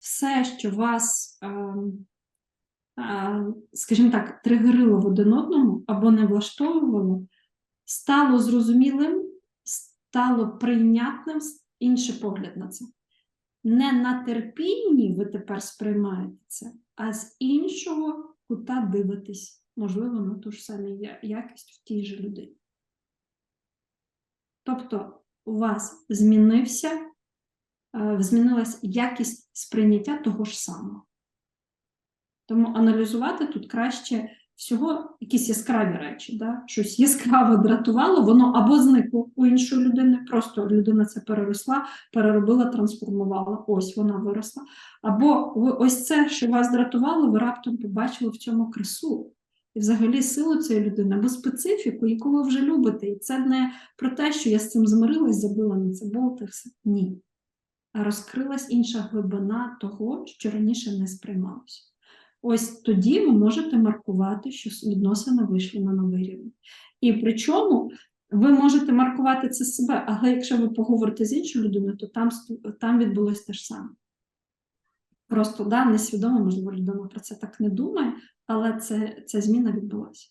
все, що вас, ем, е, скажімо так, тригерило в один одному або не влаштовувало, стало зрозумілим, стало прийнятним інший погляд на це. Не на терпінні ви тепер сприймаєте це, а з іншого кута дивитесь, можливо, на ту ж саму якість в тій же людині. Тобто у вас змінився, змінилась якість сприйняття того ж самого. Тому аналізувати тут краще всього якісь яскраві речі, да? щось яскраве дратувало, воно або зникло у іншої людини, просто людина це переросла, переробила, трансформувала, ось вона виросла. Або ось це, що вас дратувало, ви раптом побачили в цьому красу. І взагалі силу цієї людини, або специфіку, яку ви вже любите. І це не про те, що я з цим змирилась, забила на це болт і все. Ні. Розкрилась інша глибина того, що раніше не сприймалося. Ось тоді ви можете маркувати, що відносини вийшли на новий рівень. І причому ви можете маркувати це себе, але якщо ви поговорите з іншою людиною, то там, там відбулось те ж саме. Просто да, несвідомо, можливо, людина про це так не думає, але це, ця зміна відбулася.